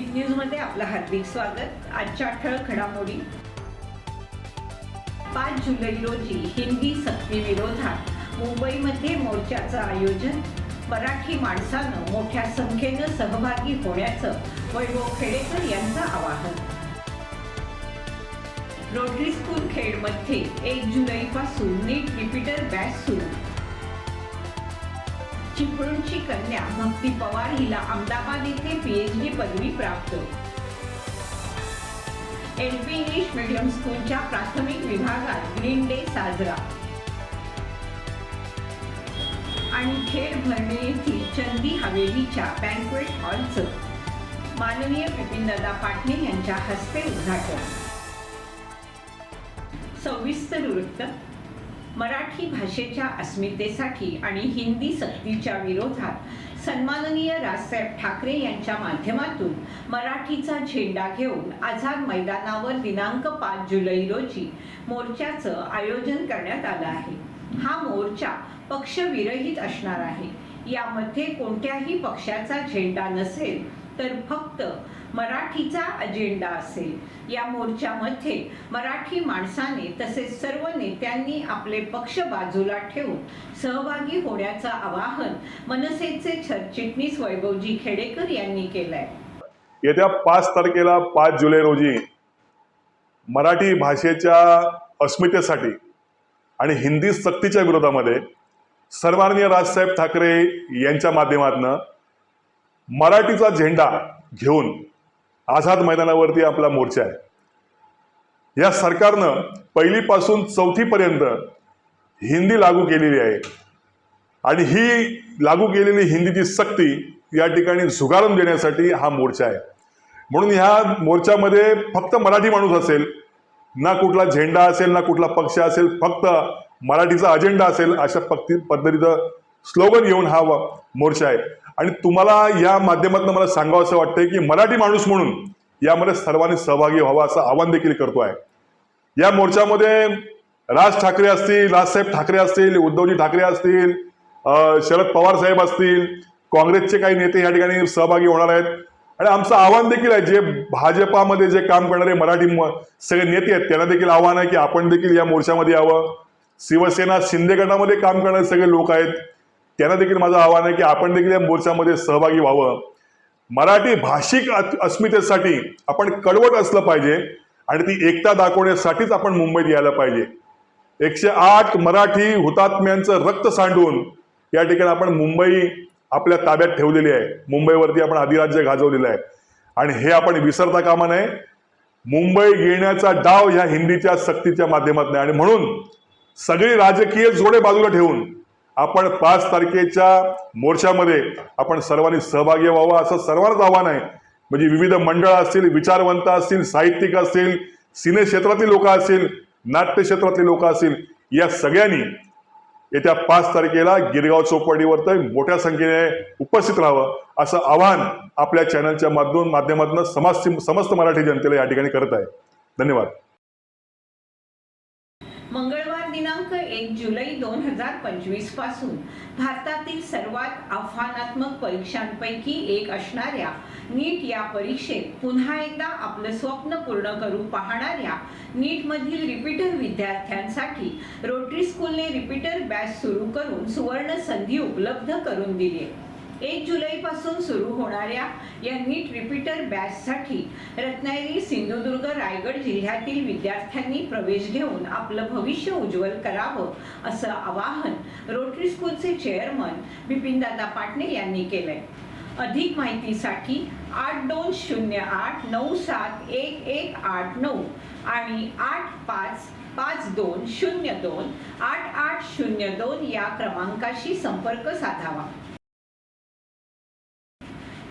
हार्दिक स्वागत. आजच्या ठळक घडामोडी. पाच जुलै रोजी हिंदी सक्ती विरोधात मुंबईमध्ये मोर्चाचं आयोजन. मराठी माणसानं मोठ्या संख्येनं सहभागी होण्याचं वैभव खेडेकर यांचं आवाहन. रोटरी स्कूल खेडमध्ये एक जुलैपासून नीट रिपीटर बॅच सुरू. चिपळूणची कन्या भक्ती पवार हिला अहमदाबाद येथे पीएचडी पदवी प्राप्त. एल पी इंग्लिश मीडियम स्कूलच्या प्राथमिक विभागात ग्रीन डे साजरा. आणि खेड भरणे येथील चंदी हवेलीच्या बँकवेट हॉलचं माननीय बिपिनदादा पाटणे यांच्या हस्ते उद्घाटन. सविस्तर वृत्त मराठी भाषेच्या अस्मितेसाठी आणि हिंदी सक्तीच्या विरोधात सन्माननीय राजसाहेब ठाकरे यांच्या माध्यमातून मराठीचा झेंडा घेऊन आझाद मैदानावर दिनांक पाच जुलै रोजी मोर्चाचं आयोजन करण्यात आलं आहे. हा मोर्चा पक्षविरहित असणार आहे. यामध्ये कोणत्याही पक्षाचा झेंडा नसेल तर फक्त मराठीचा अजेंडा असेल. या मोर्चामध्ये मराठी माणसाने तसेच सर्व नेत्यांनी आपले पक्ष बाजूला ठेवून सहभागी होण्याचं आवाहन मनसेचे सरचिटणीस वैभवजी खेडेकर यांनी केलंय. येत्या पाच तारखेला पाच जुलै रोजी मराठी भाषेच्या अस्मितेसाठी आणि हिंदी सक्तीच्या विरोधामध्ये सर्वांनीय राजसाहेब ठाकरे यांच्या माध्यमातून मराठीचा झेंडा घेऊन आझाद मैदानावरती आपला मोर्चा आहे. या सरकारनं पहिलीपासून चौथीपर्यंत हिंदी लागू केलेली आहे. आणि ही लागू केलेली हिंदीची सक्ती या ठिकाणी झुगारून देण्यासाठी हा मोर्चा आहे. म्हणून ह्या मोर्चामध्ये फक्त मराठी माणूस असेल ना कुठला झेंडा असेल ना कुठला पक्ष असेल फक्त मराठीचा अजेंडा असेल अशा पक्ती पद्धतीचं स्लोगन घेऊन हा व- मोर्चा आहे. आणि तुम्हाला या माध्यमातून मला सांगावं असं वाटतंय की मराठी माणूस म्हणून यामध्ये सर्वांनी सहभागी व्हावा असं आवाहन देखील करतो आहे या मोर्चामध्ये राज ठाकरे असतील राजसाहेब ठाकरे असतील उद्धवजी ठाकरे असतील शरद पवार साहेब असतील काँग्रेसचे काही नेते या ठिकाणी सहभागी होणार आहेत. आणि आमचं आव्हान देखील आहे जे भाजपामध्ये जे काम करणारे मराठी म- सगळे नेते आहेत त्यांना देखील आव्हान आहे की आपण देखील या मोर्चामध्ये यावं. शिवसेना शिंदे गटामध्ये काम करणारे सगळे लोक आहेत. त्यांना देखील माझं आव्हान आहे की आपण देखील या मोर्चामध्ये सहभागी व्हावं. मराठी भाषिक अस्मितेसाठी आपण कडवट असलं पाहिजे आणि ती एकता दाखवण्यासाठीच आपण मुंबईत यायला पाहिजे. एकशे आठ मराठी हुतात्म्यांचं रक्त सांडून या ठिकाणी आपण मुंबई आपल्या ताब्यात ठेवलेली आहे. मुंबईवरती आपण अधिराज्य गाजवलेलं आहे. आणि हे आपण विसरता कामा नये. मुंबई घेण्याचा डाव ह्या हिंदीच्या सक्तीच्या माध्यमातून आहे. आणि म्हणून सगळी राजकीय जोडे बाजूला ठेवून आपण पाच तारखेच्या मोर्चामध्ये आपण सर्वांनी सहभागी व्हावं असं सर्वांनाच आव्हान आहे. म्हणजे विविध मंडळ असतील विचारवंत असतील साहित्यिक असतील सिने क्षेत्रातली लोक असतील नाट्य क्षेत्रातली लोक असतील या सगळ्यांनी येत्या पाच तारखेला गिरगाव चौपाटीवर तर मोठ्या संख्येने उपस्थित राहावं असं आवाहन आपल्या चॅनलच्या माध्यम माध्यमातून समस्त समस्त मराठी जनतेला या ठिकाणी करत आहे. धन्यवाद. दिनांक एक जुलै दोन हजार पंचवीसपासून भारतातील सर्वात आव्हानात्मक परीक्षांपैकी एक असणाऱ्या नीट या परीक्षेत पुन्हा एकदा आपलं स्वप्न पूर्ण करू पाहणाऱ्या नीटमधील रिपीटर विद्यार्थ्यांसाठी रोटरी स्कूलने रिपीटर बॅच सुरू करून सुवर्ण संधी उपलब्ध करून दिली. आहे एक जुलैपासून सुरू होणाऱ्या या नीट रिपीटर बॅचसाठी रत्नागिरी सिंधुदुर्ग रायगड जिल्ह्यातील विद्यार्थ्यांनी प्रवेश घेऊन आपलं भविष्य उज्ज्वल करावं असं आवाहन रोटरी स्कूलचे चेअरमन बिपिनदादा पाटणे यांनी केलंय. अधिक माहितीसाठी आठ दोन शून्य आठ नऊ सात एक एक आठ नऊ आणि आठ पाच पाच दोन शून्य दोन आठ आठ शून्य दोन या क्रमांकाशी संपर्क साधावा.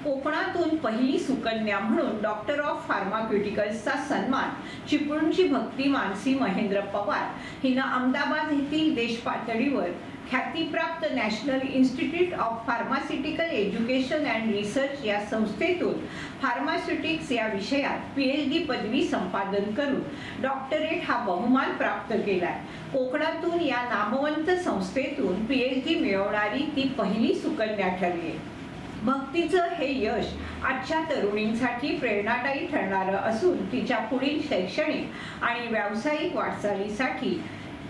कोकणातून पहिली सुकन्या म्हणून डॉक्टर ऑफ फार्माक्युटिकल्सचा सन्मान चिपळूणची भक्ती मानसी महेंद्र पवार हिनं अहमदाबाद येथील देश पातळीवर ख्यातीप्राप्त National Institute of Pharmaceutical Education and Research या संस्थेतून फार्मास्युटिक्स या विषयात पी एच डी पदवी संपादन करून डॉक्टरेट हा बहुमान प्राप्त केलाय. कोकणातून या नामवंत संस्थेतून पी एच डी मिळवणारी ती पहिली सुकन्या ठरली आहे. भक्तीचं हे यश आजच्या तरुणींसाठी प्रेरणादायी ठरणारं असून तिच्या पुढील शैक्षणिक आणि व्यावसायिक वाटचालीसाठी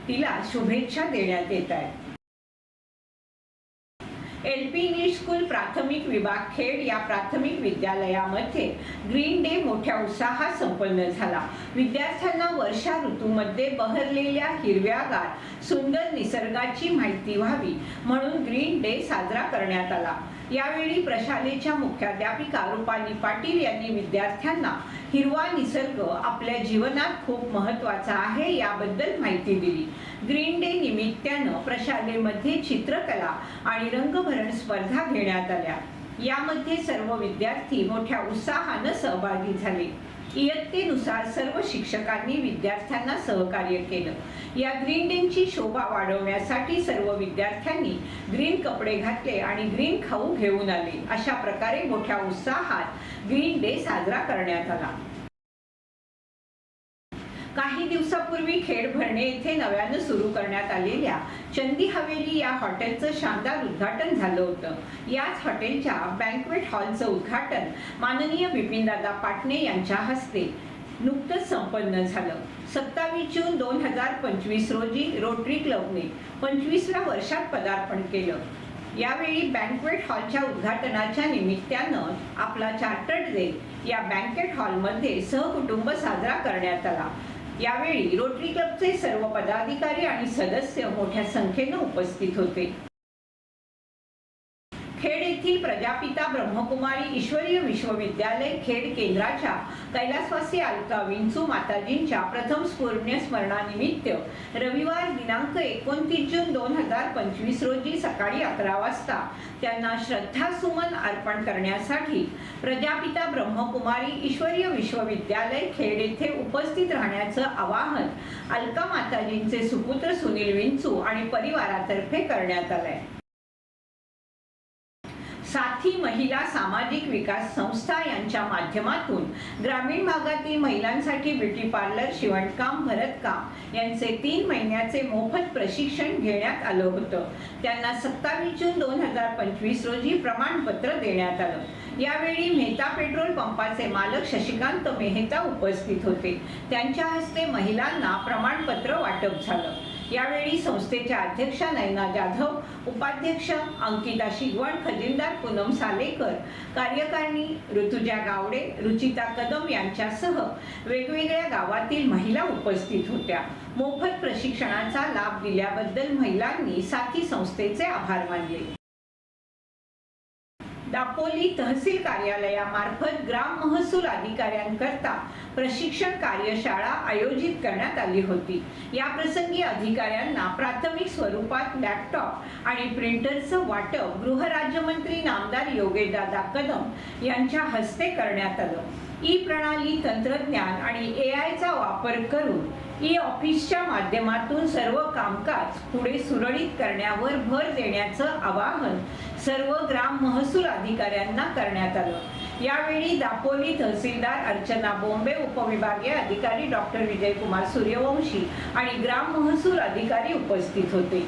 तिला शुभेच्छा देण्यात येत आहेत. एल पी इंग्लिश स्कूल प्राथमिक विभाग खेड या प्राथमिक विद्यालयामध्ये ग्रीन डे मोठ्या उत्साहात संपन्न झाला. विद्यार्थ्यांना वर्षा ऋतूमध्ये बहरलेल्या हिरव्यागार सुंदर निसर्गाची माहिती व्हावी म्हणून ग्रीन डे साजरा करण्यात आला. यावेळी प्रशालेच्या मुख्याध्यापिका रुपाली पाटील यांनी विद्यार्थ्यांना हिरवा निसर्ग आपल्या जीवनात खूप महत्त्वाचा आहे याबद्दल माहिती दिली. ग्रीन डे निमित्तानं प्रशालेमध्ये चित्रकला आणि रंगभरण स्पर्धा घेण्यात आल्या. यामध्ये सर्व विद्यार्थी मोठ्या उत्साहानं सहभागी झाले. इयत्तेनुसार सर्व शिक्षकांनी विद्यार्थ्यांना सहकार्य केलं. या ग्रीन डेची शोभा वाढवण्यासाठी सर्व विद्यार्थ्यांनी ग्रीन कपडे घातले आणि ग्रीन खाऊ घेऊन आले. अशा प्रकारे मोठ्या उत्साहात ग्रीन डे साजरा करण्यात आला. दिवसापूर्वी खेड भरणे येथे नव्यानं सुरू करण्यात आलेल्या चंदी हवेली या हॉटेलचं शानदार उद्घाटन झालं होतं. याच हॉटेलच्या बँकवेट हॉलचं उद्घाटन माननीय बिपिनदादा पाटणे यांच्या हस्ते नुकतंच संपन्न झालं. सत्तावीस जून दोन हजार पंचवीस रोजी रोटरी क्लबने पंचवीसव्या वर्षात पदार्पण केलं. यावेळी बँकवेट हॉलच्या उद्घाटनाच्या निमित्तानं आपला चार्टर्ड डे या बँकेट हॉलमध्ये सहकुटुंब साजरा करण्यात आला. यावेळी रोटरी क्लबचे सर्व पदाधिकारी आणि सदस्य मोठ्या संख्येनं उपस्थित होते. येथील प्रजापिता ब्रह्मकुमारी ईश्वरीय विश्वविद्यालय खेड केंद्राच्या कैलासवासी अलका विंचू माताजींच्या प्रथम स्फूर्ण्य स्मरणानिमित्त रविवार दिनांक एकोणतीस जून दोन हजार पंचवीस रोजी सकाळी अकरा वाजता त्यांना श्रद्धासुमन अर्पण करण्यासाठी प्रजापिता ब्रह्मकुमारी ईश्वरीय विश्वविद्यालय खेड येथे उपस्थित राहण्याचं आवाहन अलका माताजींचे सुपुत्र सुनील विंचू आणि परिवारातर्फे करण्यात आलंय. साथी महिला सामाजिक विकास संस्था यांच्या माध्यमातून ग्रामीण भागातील महिलांसाठी ब्युटी पार्लर शिवणकाम भरतकाम यांचे तीन महिन्याचे मोफत प्रशिक्षण घेण्यात आलं होतं. त्यांना सत्तावीस जून दोन हजार पंचवीस रोजी प्रमाणपत्र देण्यात आलं. यावेळी मेहता पेट्रोल पंपाचे मालक शशिकांत मेहता उपस्थित होते. त्यांच्या हस्ते महिलांना प्रमाणपत्र वाटप झालं. यावेळी संस्थेच्या अध्यक्षा नयना जाधव उपाध्यक्ष अंकिता शिगवण खजिनदार पूनम सालेकर कार्यकारिणी ऋतुजा गावडे रुचिता कदम यांच्यासह वेगवेगळ्या गावातील महिला उपस्थित होत्या. मोफत प्रशिक्षणाचा लाभ दिल्याबद्दल महिलांनी साथी संस्थेचे आभार मानले. दापोली तहसील कार्यालयामार्फत ग्राम महसूल अधिकाऱ्यांकरता प्रशिक्षण कार्यशाळा आयोजित करण्यात आली होती. या प्रसंगी अधिकाऱ्यांना प्राथमिक स्वरूपात लॅपटॉप आणि प्रिंटरचं वाटप गृहराज्यमंत्री नामदार योगेशदादा कदम यांच्या हस्ते करण्यात आलं. ई प्रणाली तंत्रज्ञान आणि ए आयचा वापर करून ई ऑफिसच्या माध्यमातून सर्व कामकाज पुढे सुरळीत करण्यावर भर देण्याचं आवाहन सर्व ग्राम महसूल अधिकाऱ्यांना करण्यात आलं. यावेळी दापोली तहसीलदार अर्चना बोंबे उपविभागीय अधिकारी डॉक्टर विजयकुमार सूर्यवंशी आणि ग्राम महसूल अधिकारी उपस्थित होते.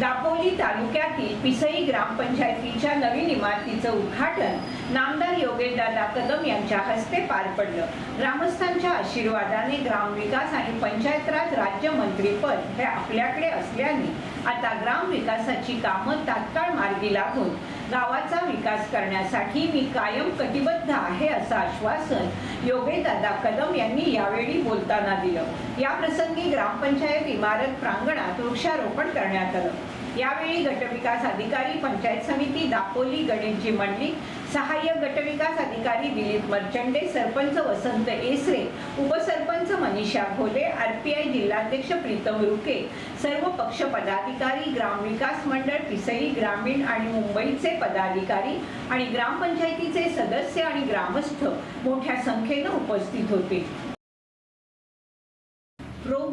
दापोली तालुक्यातील पिसई ग्रामपंचायतीच्या नवीन इमारतीचं उद्घाटन नामदार योगेशदादा कदम यांच्या हस्ते पार पडलं. ग्रामस्थांच्या आशीर्वादाने ग्रामविकास आणि पंचायत राज राज्यमंत्रीपद हे आपल्याकडे असल्याने आता ग्रामविकासाची कामं तात्काळ मार्गी लागून गावाचा विकास करण्यासाठी मी कायम कटिबद्ध आहे असं आश्वासन योगेशदादा कदम यांनी यावेळी बोलताना दिलं. या प्रसंगी ग्रामपंचायत इमारत प्रांगणात वृक्षारोपण करण्यात आलं. यावेळी गटविकास अधिकारी पंचायत समिती दापोली गणेशजी मंडळी सहाय्यक गटविकास अधिकारी दिलीप मर्चंडे सरपंच वसंत एसरे उपसरपंच मनीषा घोले आरपीआय जिल्हाध्यक्ष प्रीतम रुके सर्व पक्ष पदाधिकारी ग्रामविकास मंडळ पिसई ग्रामीण आणि मुंबईचे पदाधिकारी आणि ग्रामपंचायतीचे सदस्य आणि ग्रामस्थ मोठ्या संख्येनं उपस्थित होते.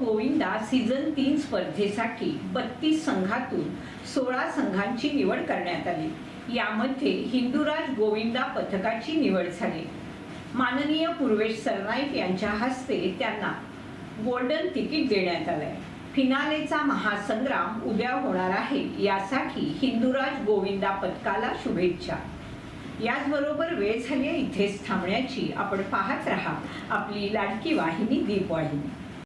गोविंदा सीझन तीन स्पर्धेसाठी बत्तीस संघातून सोळा संघांची निवड करण्यात आली. यामध्ये हिंदुराज गोविंदा पथकाची निवड झाली. माननीय पूर्वेश सरनाईक यांच्या हस्ते त्यांना गोल्डन तिकीट देण्यात आलंय. फिनालेचा महासंग्राम उद्या होणार आहे यासाठी हिंदुराज गोविंदा पथकाला शुभेच्छा. याचबरोबर वेळ झाली आहे इथेच थांबण्याची. आपण पाहत रहा आपली लाडकी वाहिनी दीपवाहिनी.